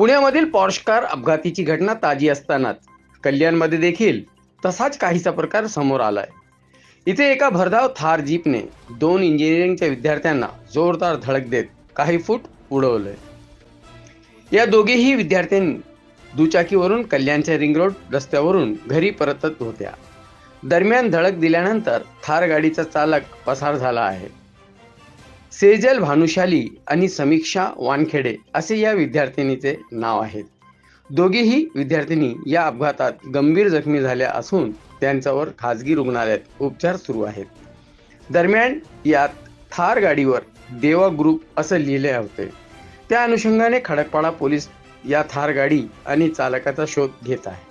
पुण्यामधील पॉर्शकार अपघातीची घटना ताजी असतानाच कल्याणमध्ये देखील तसाच काहीसा प्रकार समोर आलाय. इथे एका भरधाव थार जीपने दोन इंजिनिअरिंगच्या विद्यार्थ्यांना जोरदार धडक देत काही फूट उडवलंय. या दोघेही विद्यार्थ्यांनी दुचाकीवरून कल्याणच्या रिंग रोड रस्त्यावरून घरी परतत होत्या. दरम्यान धडक दिल्यानंतर थार गाडीचा चालक पसार झाला आहे. सेजल भानुशाली आणि समीक्षा वानखेडे असे या विद्यार्थिनीचे नाव आहेत दोघेही विद्यार्थिनी या अपघातात गंभीर जखमी झाल्या असून त्यांच्यावर खाजगी रुग्णालयात उपचार सुरू आहेत. दरम्यान यात थार गाडीवर देवा ग्रुप असं लिहिले होते. त्या अनुषंगाने खडकपाडा पोलीस या थार गाडी आणि चालकाचा शोध घेत आहे